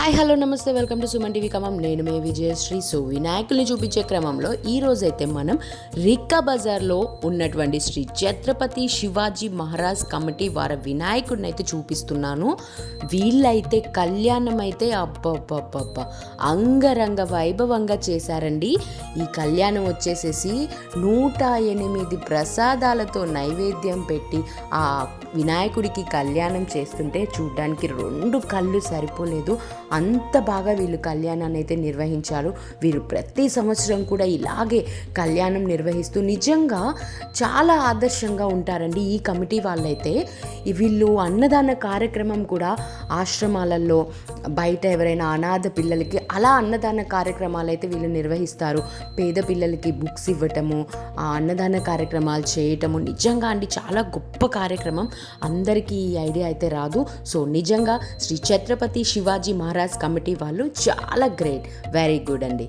Hi hello namaste welcome to Suman TV కమం నేను మే Vijayasri. So వినాయకుల్ని చూపించే క్రమంలో ఈ రోజైతే మనం రిక్కా బజార్లో ఉన్నటువంటి శ్రీ ఛత్రపతి శివాజీ మహారాజ్ కమిటీ వారి వినాయకుడిని అయితే చూపిస్తున్నాను. వీళ్ళైతే కళ్యాణం అయితే అబ్బబ్బబ్బబ్బ. అంగరంగ వైభవంగా చేశారండి. ఈ కళ్యాణం వచ్చేసేసి నూట ఎనిమిది ప్రసాదాలతో నైవేద్యం పెట్టి ఆ వినాయకుడికి కళ్యాణం చేస్తుంటే చూడ్డానికి రెండు కళ్ళు సరిపోలేదు. అంత బాగా వీళ్ళు కళ్యాణాన్ని అయితే నిర్వహించారు. వీరు ప్రతి సంవత్సరం కూడా ఇలాగే కళ్యాణం నిర్వహిస్తూ నిజంగా చాలా ఆదర్శంగా ఉంటారండి ఈ కమిటీ వాళ్ళైతే. వీళ్ళు అన్నదాన కార్యక్రమం కూడా ఆశ్రమాలలో బయట ఎవరైనా అనాథ పిల్లలకి అలా అన్నదాన కార్యక్రమాలు అయితే వీళ్ళు నిర్వహిస్తారు. పేద పిల్లలకి బుక్స్ ఇవ్వటము ఆ అన్నదాన కార్యక్రమాలు చేయటము నిజంగా అండి చాలా గొప్ప కార్యక్రమం. అందరికీ ఈ ఐడియా అయితే రాదు. సో నిజంగా శ్రీ ఛత్రపతి శివాజీ మహారాజ్ కమిటీ వాళ్ళు చాలా గ్రేట్. వెరీ గుడ్ అండి.